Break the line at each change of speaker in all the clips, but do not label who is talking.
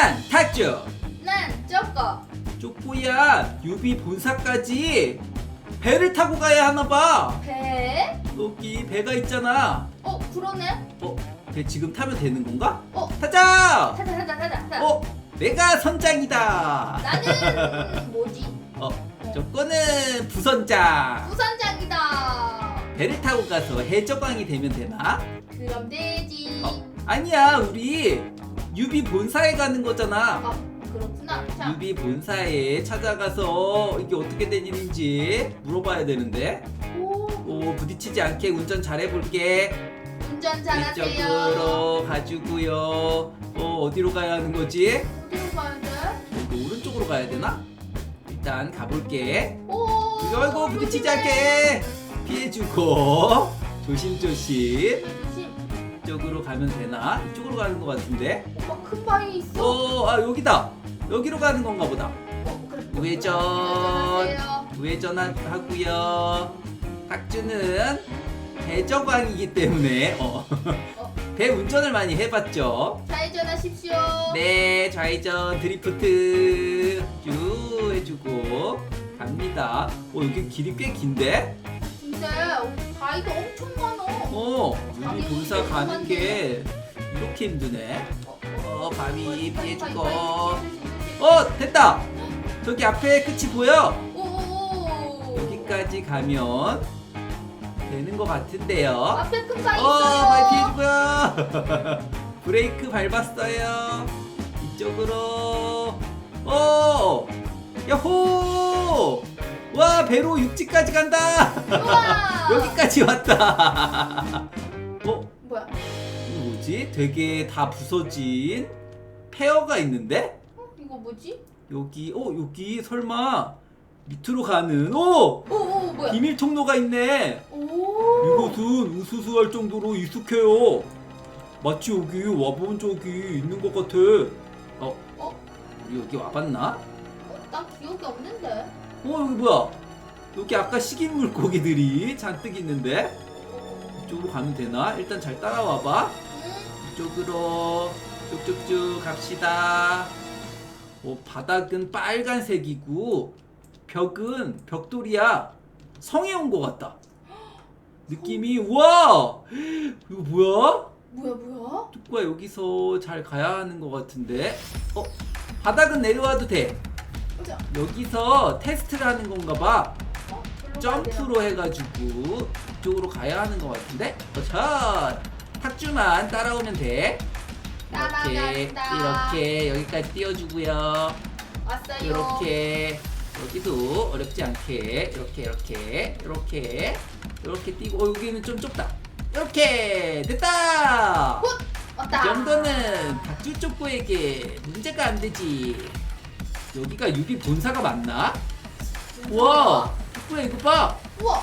난 탁주
난 저거.
쪼꼬야 유비 본사까지 배를 타고 가야 하나봐
배?
여기 배가 있잖아
어 그러네.
어? 배 지금 타면 되는 건가?
어
타자!
타자 타자 타자 타자.
어? 내가 선장이다
나는 뭐지?
어? 저거는 부선장
부산장이다.
배를 타고 가서 해적왕이 되면 되나?
그럼 되지.
어, 아니야 우리 유비 본사에 가는 거잖아
아 그렇구나. 자
유비 본사에 찾아가서 이게 어떻게 된 일인지 물어봐야 되는데
오,
오 부딪히지 않게 운전 잘해볼게
운전 잘하세요.
이쪽으로 가지고요 어 어디로 가야 하는 거지?
어디로 가야 돼?
여기 오른쪽으로 가야 되나? 일단 가볼게
오.
아이고 부딪히지. 않게 피해주고 조심조심
조심.
이쪽으로 가면 되나? 이쪽으로 가는 것 같은데
오빠 큰 바위 있어.
어, 아 여기다. 여기로 가는 건가 보다.
어, 그래.
우회전.
운전하세요.
우회전하고요. 탁주는 배적왕이기 때문에 어.
어.
배 운전을 많이 해봤죠.
좌회전하십시오.
네, 좌회전 드리프트 쭉 해주고 갑니다. 어, 여기 길이 꽤 긴데?
근데 바위가 엄청 많어.
어, 여기
가기
본사 가는. 게 이렇게 힘드네. 어, 바위 피해주고.
어.
어, 됐다. 저기 앞에 끝이 보여.
오.
여기까지 가면 되는 것 같은데요.
앞에 큰 바위
어,
있어요.
많이 피해주고요. 브레이크 밟았어요. 이쪽으로. 어, 야호! 와, 배로 육지까지 간다.
우와.
여기까지 왔다. 어,
뭐야?
이거 뭐지? 되게 다 부서진 페어가 있는데?
어? 이거 뭐지?
여기, 어, 여기 설마 밑으로 가는, 오!
오, 오 뭐야?
비밀 통로가 있네.
오.
이곳은 우수수할 정도로 익숙해요. 마치 여기 와본 적이 있는 것 같아. 어,
어?
우리 여기 와봤나?
어, 나 기억이 없는데.
어, 여기 뭐야? 여기 아까 식인 물고기들이 잔뜩 있는데?
어.
이쪽으로 가면 되나? 일단 잘 따라와봐.
응?
이쪽으로 쭉쭉쭉 갑시다. 어, 바닥은 빨간색이고 벽은 벽돌이야. 성에 온 것 같다. 느낌이 우와! 이거 뭐야?
뭐야 뭐야?
뚜꾸야 여기서 잘 가야 하는 것 같은데. 어? 바닥은 내려와도 돼. 여기서 테스트를 하는 건가 봐.
어? 절로 가야 돼요.
점프로 해가지고 이쪽으로 가야 하는 것 같은데. 어차 탁주만 따라오면 돼. 이렇게
따라간다.
이렇게 여기까지 띄워주고요.
왔어요.
이렇게 여기도 어렵지 않게 이렇게 이렇게 이렇게 이렇게 띄고 어, 여기는 좀 좁다. 이렇게 됐다.
훗! 왔다.
이 정도는 닭주 쪽구에게 문제가 안 되지. 여기가 유비 본사가 맞나? 우와, 쪽구야 이거 봐.
우와.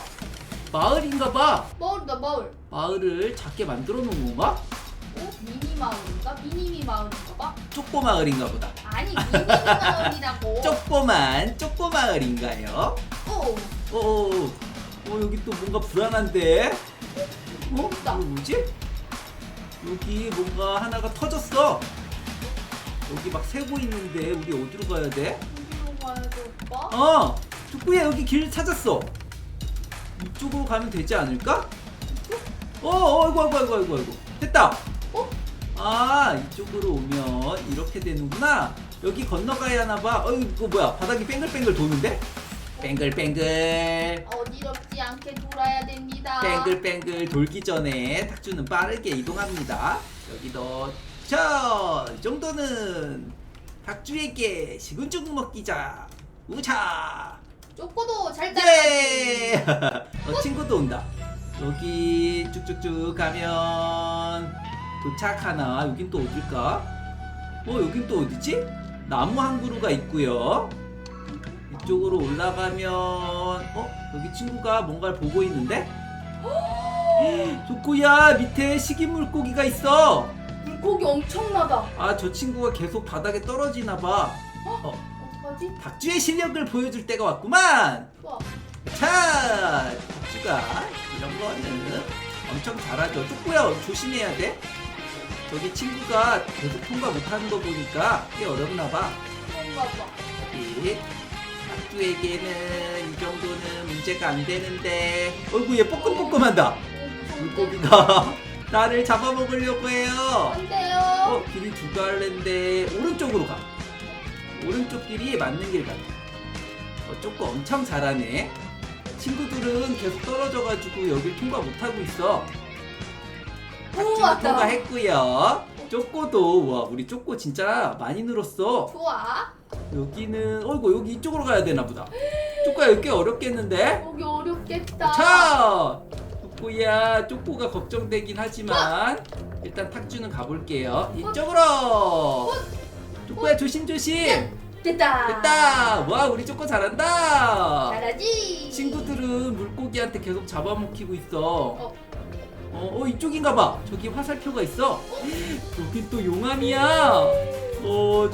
마을인가 봐.
마을이다 마을.
마을을 작게 만들어 놓은 건가?
어? 미니 마을인가? 미니미 마을인가 봐.
쪽보 마을인가 보다.
아니 미니미 마을이라고.
쪽보만 쪽보 마을인가요?
오.
어, 어, 여기 또 뭔가 불안한데? 어? 이거 뭐지? 여기 뭔가 하나가 터졌어. 여기 막 새고 있는데 우리 어디로 가야 돼?
어디로 가야 돼 오빠?
어, 축구야 여기 길 찾았어. 이쪽으로 가면 되지 않을까? 어, 어, 아이고, 아이고, 아이고, 아이고, 아이고. 됐다.
어?
아, 이쪽으로 오면 이렇게 되는구나. 여기 건너가야 하나 봐. 어, 이거 뭐야? 바닥이 뱅글뱅글 도는데? 뱅글뱅글.
어지럽지 않게 돌아야 됩니다.
뱅글뱅글 돌기 전에 탁주는 빠르게 이동합니다. 여기도 자, 이 정도는 탁주에게 식은죽 먹기자. 우차.
쪼꼬도 잘 따라가지.
예! 어, 친구도 온다. 여기 쭉쭉쭉 가면 도착하나? 여긴 또 어딜까? 어, 여긴 또 어디지? 나무 한 그루가 있고요. 이쪽으로 올라가면 어? 여기 친구가 뭔가를 보고 있는데? 조꾸야 밑에 식인 물고기가 있어.
물고기 엄청나다.
아 저 친구가 계속 바닥에 떨어지나 봐. 어,
어떡하지?
닭주의 실력을 보여줄 때가 왔구만.
좋아.
자, 닭주가 이런 거는 엄청 잘하죠. 쪼꾸야 조심해야 돼. 저기 친구가 계속 통과 못하는 거 보니까 꽤 어렵나 봐.
그런가 봐.
이 학주에게는 이 정도는 문제가 안 되는데. 어이구 얘 뽀끔뽀끔한다.
오, 무서운데?
물고기가 나를 잡아먹으려고 해요.
안 돼요.
어 길이 두 갈래인데 오른쪽으로 가. 오른쪽 길이 맞는 길 같아. 어 쪼꼬 엄청 잘하네. 친구들은 계속 떨어져가지고 여길 통과 못하고 있어.
오, 왔다.
통과했고요. 쪼꼬도 와 우리 쪼꼬 진짜 많이 늘었어.
좋아.
여기는 어이구 여기 이쪽으로 가야 되나 보다. 쪼꼬야 여기 꽤 어렵겠는데?
여기 어렵겠다.
자, 쪼꼬야 쪼꼬가 걱정되긴 하지만 일단 탁주는 가볼게요. 이쪽으로. 쪼꼬야 조심 조심.
됐다.
됐다. 와 우리 쪼꼬 잘한다.
잘하지.
친구들은 물고기한테 계속 잡아먹히고 있어.
어.
어, 어 이쪽인가 봐. 저기 화살표가 있어. 여기 또 용암이야. 어.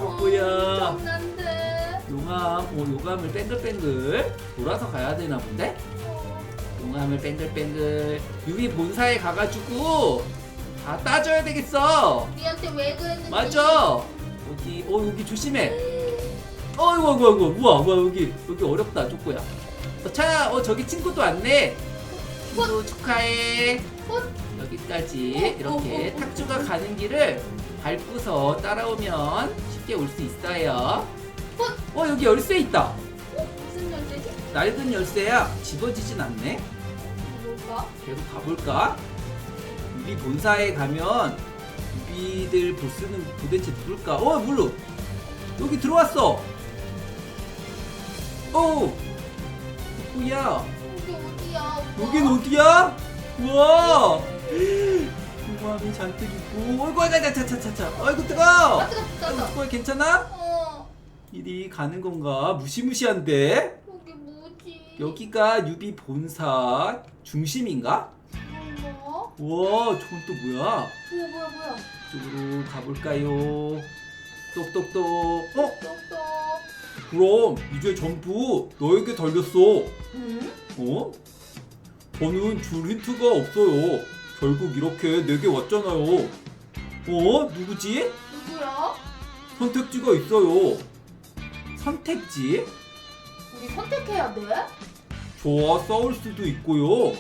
장난데.
용암, 어, 용암을 뱅글뱅글 돌아서 가야 되나 본데? 용암을 뱅글뱅글 유비 본사에 가가지고 다 따져야 되겠어.
우리한테 왜 그랬는지.
맞아. 여기, 어 여기 조심해. 어이구, 어이구, 어이구, 우와, 우와 여기 여기 어렵다, 쪼꼬야. 어, 자, 어 저기 친구도 왔네. 친구 축하해.
헛.
여기까지
어,
이렇게
어, 어, 어.
탁주가 가는 길을 밟고서 따라오면 쉽게 올 수 있어요.
헛.
어 여기 열쇠 있다. 낡은 열쇠야. 집어지진 않네.
뭘까?
계속 가볼까? 유비 본사에 가면 유비들 보스는 도대체 누굴까? 어 물로 여기 들어왔어. 어 누구야?
여기 어디야? 오빠?
여긴 어디야? 우와! 용암이 잔뜩 있고, 어이구, 아이고, 차차차차, 어이구 뜨거!
아 뜨거 뜨거
아이고
뜨거.
뜨거, 괜찮아?
어.
이리 가는 건가? 무시무시한데?
여기?
여기가 유비 본사 중심인가?
뭐?
우와, 저건 또 뭐야?
뭐야 뭐야 뭐야?
이쪽으로 가볼까요? 똑똑똑. 어?
똑똑.
그럼 이제 전부 너에게 달렸어.
응?
어? 저는 줄 힌트가 없어요. 결국 이렇게 내게 왔잖아요. 어? 누구지?
누구야?
선택지가 있어요. 선택지?
우리 선택해야 돼?
저와 싸울 수도 있고요.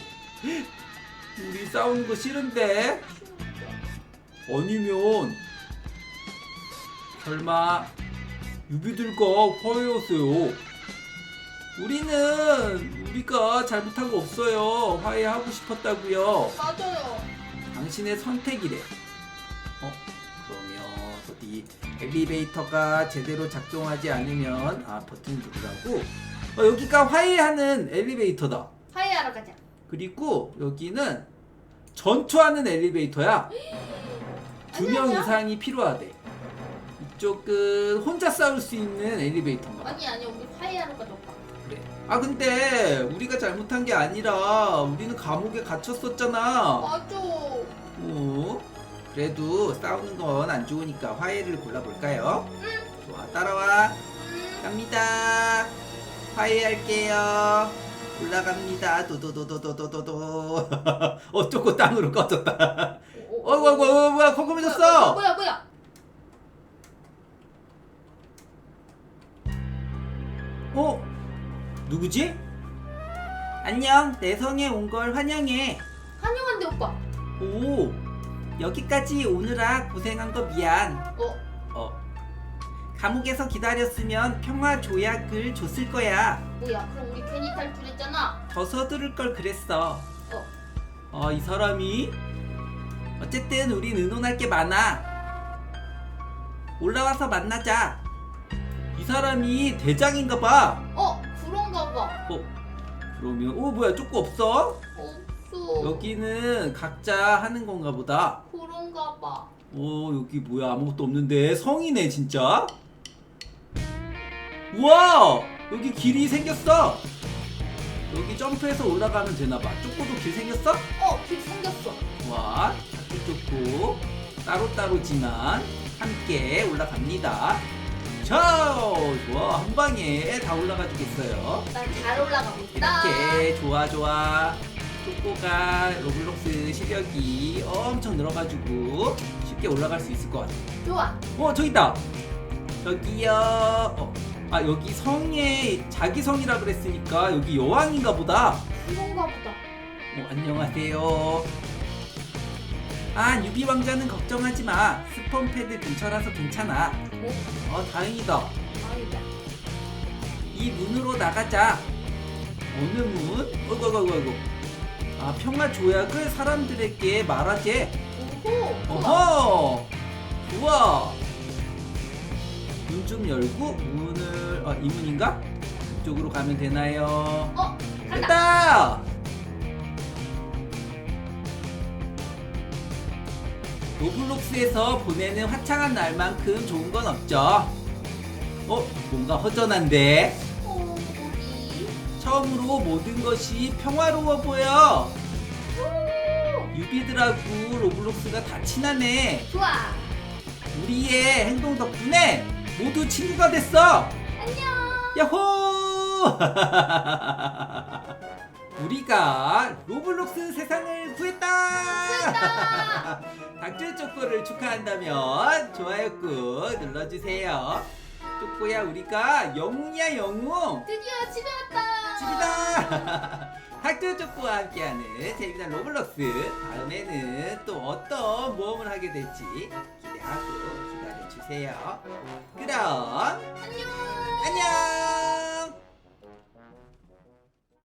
우리 싸우는 거 싫은데? 아니면 설마 유비들과 화해하세요. 우리는 우리가 잘못한 거 없어요. 화해하고 싶었다고요.
맞아요.
당신의 선택이래. 어? 그러면 어디 엘리베이터가 제대로 작동하지 않으면 아 버튼 누르라고. 어, 여기가 화해하는 엘리베이터다.
화해하러 가자.
그리고 여기는 전투하는 엘리베이터야. 두 명
아니야.
이상이 필요하대. 이쪽은 혼자 싸울 수 있는 엘리베이터인가 봐.
아니 아니 우리 화해하러 가자 오빠.
그래. 아 근데 우리가 잘못한 게 아니라 우리는 감옥에 갇혔었잖아.
맞아.
어? 그래도 싸우는 건 안 좋으니까 화해를 골라볼까요? 좋아, 따라와.
음.
갑니다. 화해할게요. 올라갑니다. 도도도도도도도. 어, 쪼꼬 땅으로 꺼졌다.
어,
어이구, 어이구, 어이구, 뭐야, 컴컴해졌어.
뭐야 뭐야?
어? 누구지? 안녕, 내 성에 온 걸 환영해.
환영한대 오빠.
오, 여기까지 오느라 고생한 거 미안.
어?
어. 감옥에서 기다렸으면 평화 조약을 줬을 거야.
뭐야? 그럼 우리 괜히 탈출했잖아.
더 서두를 걸 그랬어.
어.
아, 이 사람이? 어쨌든 우린 의논할 게 많아. 올라와서 만나자. 이 사람이 대장인가 봐.
어? 그런가 봐.
어, 그러면, 오, 뭐야, 쪼꼬 없어?
없어.
여기는 각자 하는 건가 보다.
그런가 봐.
오, 여기 뭐야, 아무것도 없는데. 성이네, 진짜. 우와! 여기 길이 생겼어. 여기 점프해서 올라가면 되나봐. 쪼꼬도 길 생겼어?
어? 길 생겼어.
와, 쪼꼬 따로따로지만 함께 올라갑니다. 자, 좋아. 한 방에 다 올라가 주겠어요.
난 잘 올라가고 있다.
이렇게 좋아 좋아 쪼꼬가 로블록스 실력이 엄청 늘어가지고 쉽게 쉽게 올라갈 수 있을 것 같아.
좋아.
어 저기 있다. 저기요. 어, 아 여기 성에 자기 성이라 그랬으니까 여기 여왕인가 보다.
그런가 보다.
어, 안녕하세요. 아 유비 왕자는 걱정하지 마. 스폰 패드 근처라서 괜찮아.
네?
어 다행이다.
아니다.
이 문으로 나가자. 어느 문? 어이구 어이구 어이구. 아 평화 조약을 사람들에게 말하재.
오호. 좋아.
어허! 우와! 문 좀 열고 문을 아, 이 문인가? 이쪽으로 가면 되나요?
어, 간다.
됐다! 로블록스에서 보내는 화창한 날만큼 좋은 건 없죠. 어? 뭔가 허전한데?
어.
처음으로 모든 것이 평화로워 보여.
오,
유비들하고 로블록스가 다 친하네.
좋아.
우리의 행동 덕분에 모두 친구가 됐어.
안녕.
야호! 우리가 로블록스 세상을 구했다. 닭줄 초코를 축하한다면 좋아요 꾹 눌러주세요. 초코야 우리가 영웅이야 영웅.
드디어 집에 왔다.
집이다. 닭줄 초코와 함께하는 재미난 로블록스 다음에는 또 어떤 모험을 하게 될지 기대하고 주세요. 그럼
안녕.
안녕.